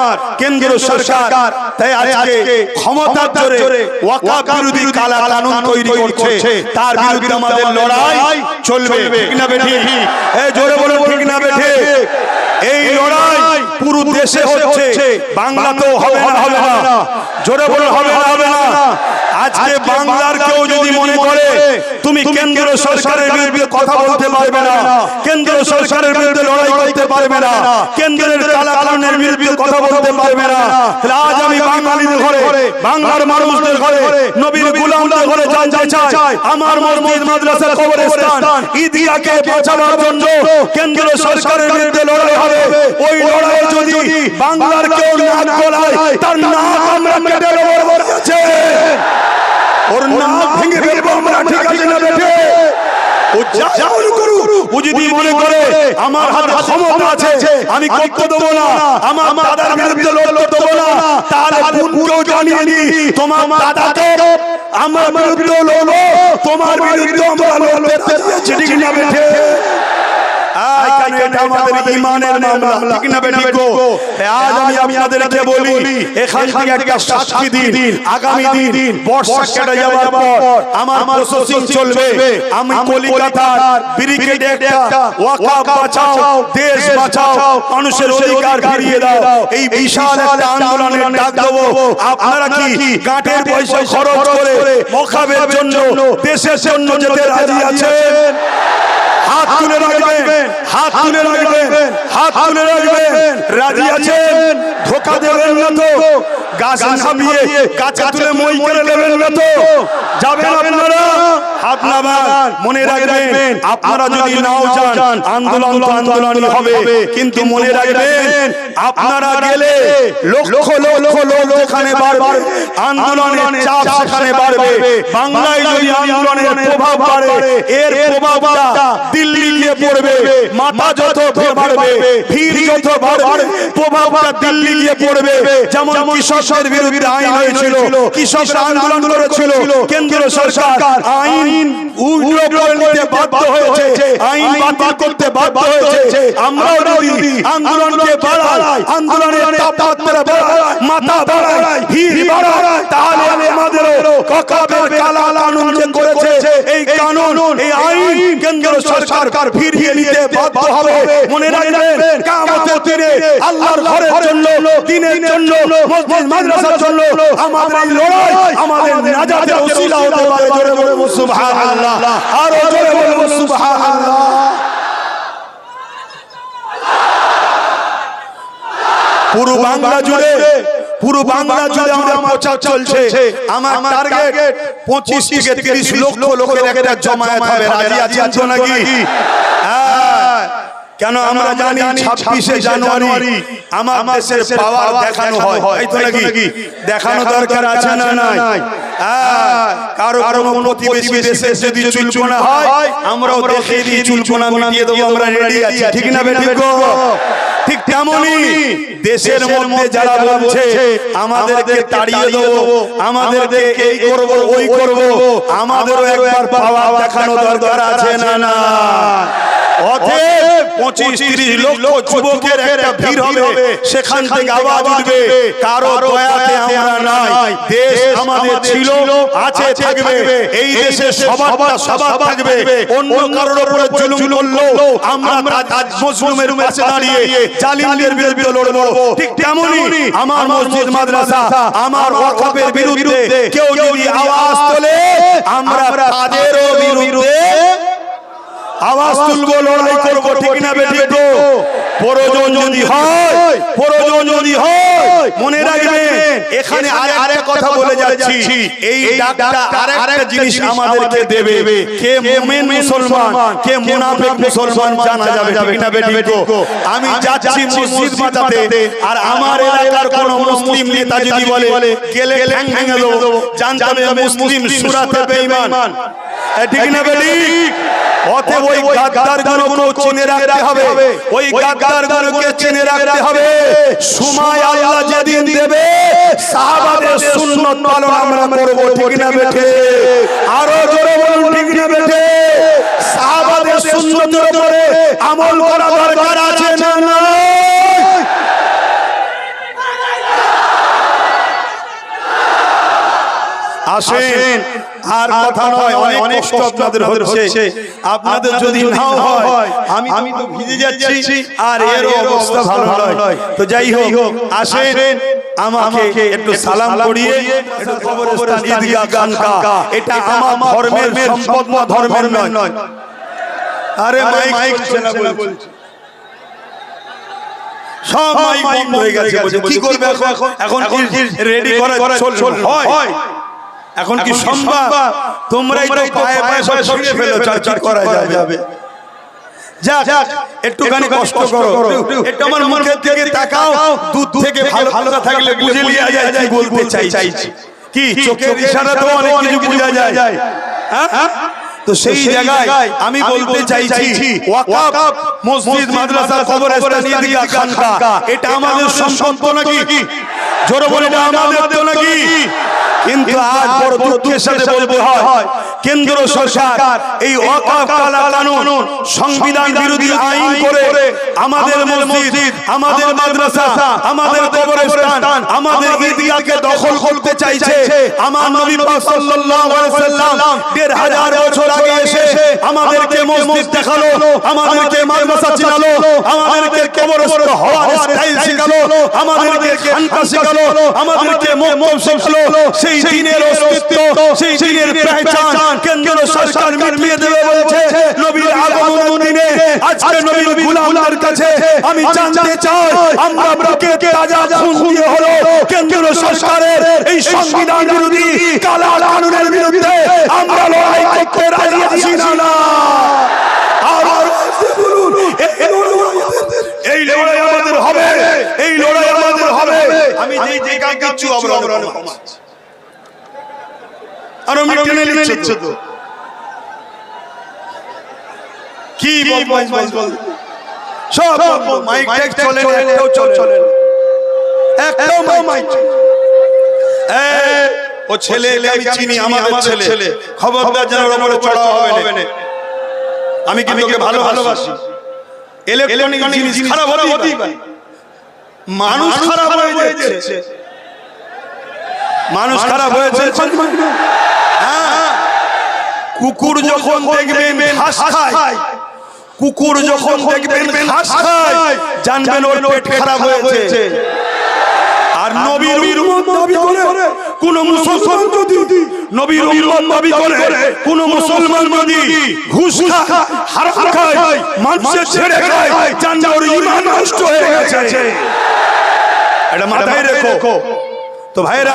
আমার কেন্দ্র সরকার। তাই আজকে ক্ষমতার জোরে ওয়াকাফ বিরোধী কালা কানুন তৈরি করছে। তার বিরুদ্ধে আমাদের লড়াই চলবে। ঠিক না বেঠি এই জোরে বলুন ঠিক না বেঠি এই লড়াই পুরো দেশে হচ্ছে বাংলাতেও হবে না হবে না। জোরে বলুন হবে না হবে না। আজকে বাংলার কেউ যদি মনে করে তুমি কেন্দ্র সরকারের বিরুদ্ধে কথা বলতে পারবে না। কেন্দ্র সরকারের বিরুদ্ধে লড়াই করতে পারবে না। কেন্দ্রের কালা কানুনের বিরুদ্ধে কথা বলতে পারবে না। আজ আমি বাঙালিদের ঘরে বাংলার মানুষদের ঘরে নবীর গোলামদের ঘরে জানতে চাই আমার মসজিদ মাদ্রাসা কবরস্থান ঈদগাহকে বাঁচানোর জন্য কেন্দ্র সরকারের বিরুদ্ধে লড়াই হবে ওই লড়াইয়ে যদি বাংলার কেউ নাক গলায় তার নাক আমরা কেটে দেবো আছে ওর নাক ভেঙে ফেলব আমরা ঠিক আছে না বেঠে? ও যা করুক ও যদি মনে করে আমার হাতে ক্ষমতা আছে আমি করতে দেবো না আমার দাদার বিরুদ্ধে লড়তে দেবো না তাহলে বোনকেও জানিয়ে নি তোমার দাদাকে আমার বিরুদ্ধে লড়বো তোমার বিরুদ্ধে আমরা লড়তে ঠিক না বেঠে? আয় কেন এটা আমাদের ইমানের মামলা। ঠিক না আজ আমি আপনাদেরকে বলি এখান থেকে একটা সাক্ষী দিন। আগামী দিন বর্ষা কেটে যাওয়ার পর আমার প্রসেসিং চলবে। আমি কলিকাতার ব্রিগেডে একটা ওয়াকাফ বাঁচাও দেশ বাঁচাও মানুষের অধিকার ফিরিয়ে দাও। এই বিশাল একটা আন্দোলনের ডাক দেবো। আপনারা কি গাঁটের পয়সা খরচ করে মখাবের জন্য দেশের জন্য যেতে রাজি আছেন? হাত তুলে রাখবেন হাত তুলে রাখবেন হাত তুলে রাখবেন। রাজি আছেন? ধোকা দেবেন না তো? গাছ নামিয়ে গাছে তুলে মই করে নেবেন না তো। যাবেন আপনারা? হাত নামান মনে রাখবেন আপনারা যদি নাও যান আন্দোলন তো আন্দোলনই হবে। কিন্তু মনে রাখবেন আপনারা গেলে লক্ষ লক্ষ লোক যেখানে বাড়বে আন্দোলনের চাপ সেখানে বাড়বে বাংলায় যদি আন্দোলনের প্রভাব বাড়ে এর প্রভাবটা দিল্লি গিয়ে পড়বে মাথা যত বাড়বে ভিড় যত বাড়বে প্রভাবটা দিল্লি গিয়ে পড়বে। যেমন কৃষকদের বিরুদ্ধে আইন হয়েছিল কৃষকরা আন্দোলন করেছিল কেন্দ্র সরকার আইন আন্দোলন করে বাধ্য হয়েছে আইন বাতিল করতে বাধ্য হয়েছে আমরাও যদি আন্দোলনকে বাড়াই আন্দোলনের তাপমাত্রা বাড়াই মাথা বাড়াই ভিড় বাড়াই তাহলে আমাদেরও ককাবের কালা কানুন যে করেছে এই কানুন এই আইন কেন্দ্র সরকার ফিরিয়ে নিতে বাধ্য হবে। মনে রাখবেন কিয়ামতের দিনে আল্লাহর ঘরের জন্য দিনের জন্য মসজিদ মাদ্রাসার জন্য আমাদের লড়াই আমাদের নাজাতের ওসিলা হতে পারে জোরে বলব সুবহানাল্লাহ। আর জোরে বলব সুবহানাল্লাহ। পুরো বাংলা জুড়ে পুরো বাংলা জুড়ে আমার প্রচার চলছে। আমার টার্গেট পঁচিশ থেকে তিরিশ লক্ষ লোকের একটা জমায়েত হবে। রাজি আছেন তো নাকি? হ্যাঁ। কেন আমরা জানি ছাব্বিশে জানুয়ারি আমার দেশের পাওয়ার দেখানো হয়। এই তো নাকি? দেখানো দরকার আছে না নাই? হ্যাঁ, কারও কোনো প্রতিবেশী দেশে যদি চুলকোনা হয় আমরাও দেখিয়ে দিই চুলকোনা মিটিয়ে দেবো আমরা রেডি আছি। ঠিক না বেঠিক গো? ঠিক তেমনই দেশের মধ্যে যারা বলছে আমাদেরকে তাড়িয়ে দেবো আমাদেরকে এই করব ওই করব আমাদেরও একবার পাওয়া দেখানো দরকার আছে না। না। অতএব পঁচিশ তিরিশ লক্ষ যুবকের একটা ভিড় হবে সেখান থেকে আওয়াজ উঠবে কারও আমরা নাই দেশ আমাদের ছিল আছে থাকবে এই দেশে সবার সবার থাকবে অন্য কারোর উপরে জুলুম করল আমরা তাজ মজলুমের পাশে দাঁড়িয়ে জালিমদের বিরুদ্ধে লড়বো। ঠিক তেমনই আমার মসজিদ মাদ্রাসা আমার ওয়াকফের বিরুদ্ধে কেউ যদি আওয়াজ তোলে আমরা তাদেরও বিরুদ্ধে আওয়াজ তুলবো লড়াই করব ঠিক না বেঠিক গো প্রয়োজন যদি হয় প্রয়োজন যদি হয় মনে রাখবেন এখানে আর কথা বলে যাচ্ছি। এই ডাকটা আরেকটা জিনিস আমাদেরকে দেবে। কে মুমিন মুসলমান কে মুনাফিক মুসলমান জানা যাবে ঠিক না বেঠিক গো আমি যাচ্ছি মসজিদ বাঁচাতে আর আমার এলাকার কোন মুসলিম নেতা যদি বলে গেলে ঠ্যাং ভেঙে দেবো। জানতে হবে মুসলিম সুরাতে বেঈমান। ঠিক না অতএব ওই গাদ্দার গুলোকে চিনে রাখতে হবে। ওই গাদ্দার গুলোকে চিনে রাখতে হবে। সময় আল্লাহ যেদিন দেবে সাহাবাদের সুন্নত পালন আমরা করব ঠিক না বেঠে আরও জোরে বলুন ঠিক না বেঠে সাহাবাদের সুন্নতের উপরে আমল করা দরকার আছে না না আসেন। আর কথা নয় অনেক কষ্ট আপনাদের হচ্ছে। আপনাদের যদি নাও হয় আমি আমি তো ভিজে যাচ্ছি আর এর অবস্থা ভালো নয়। তো যাই হোক আসেন। আমাকে একটু সালাম করিয়ে একটু কবরস্থান ঈদগাহ খানকা এটা আমার ধর্মের সম্পদ না ধর্মের নয়। আরে মাইক বলছি। সব মাইক বন্ধ হয়ে গেছে কি করবে এখন? এখন? রেডি করা হয়। এখন কি সম্ভব? তোমরাই তো পায়ে পায়ে সব সরিয়ে ফেলো চার করা যাবে? যাক একটুখানি কষ্ট করো। একটু আমার মুখের দিকে তাকাও থেকে ভালো ভালো থাকলে বুঝে লিয়া যায় কি বলতে চাইছি। কি চোখের ইশারাতে অনেক কিছু বোঝা যায়। হ্যাঁ? তো সেই জায়গায় আমি বলতে চাইছি ওয়াকাফ মসজিদ মাদ্রাসা কবরস্থান ঈদগাহ খানকা। এটা আমাদের সম্পদ নাকি? জোরে বলে এটা আমাদের তো নাকি? কিন্তু আজ বড় দুঃখের সাথে বলব হয়। কেন্দ্র সরকার এই কালা কানুন সংবিধান বিরোধী আইন করে আমাদের মসজিদ আমাদের মাদ্রাসা আমাদের কবরস্থান আমাদের ঈদগাহকে দখল করতে চাইছে আমার নবী পাক সাল্লাল্লাহু আলাইহি সাল্লাম দেড় হাজার বছর আগে এসে আমাদেরকে মসজিদ দেখাল আমাদেরকে মাদ্রাসা চিনালো আমাদেরকে কবরস্থ হওয়ার স্টাইল শিখালো আমাদেরকে খানকা শিখালো আমাদেরকে মক্তব শিখালো। সেই দিনের অস্তিত্ব সেই দিনের পেহচান কেন্দ্র সরকার মিটিয়ে দেবে বলছে নবীর আগমন দিনে আজকে নবীর গোলামদের কাছে আমি জানতে চাই আমরা বুকে তাজা খুন দিয়ে হলো কেন্দ্র সরকারের এই সংবিধান আরও নিচ্ছে তো। কি বল বল। সব মাইক টেক চলে না একটাও চলে না। একটাও মাইক ও ছেলে আমি চিনি আমাদের ছেলে। খবরদার যেন ওর উপরে চড়া হবে না। আমি কিন্তু ওকে ভালো ভালোবাসি। ইলেকট্রনিক জিনিস খারাপ হতেই পারে। মানুষ খারাপ হয়ে যাচ্ছে। মানুষ খারাপ হয়েছে। হ্যাঁ। কুকুর যখন দেখবেন ঘাস খায়। কুকুর যখন দেখবেন ঘাস খায় জানবেন ওর পেট খারাপ হয়েছে। আর নবীর উম্মত দাবি করে কোন মুসলমান যদি নবীর উম্মত দাবি করে কোন মুসলমান যদি ঘুষ খায় হারাম খায় মানুষের ছেড়ে খায় জানবে ওর ঈমান নষ্ট হয়ে গেছে। এটা মাথায় রেখো। তো ভাইরা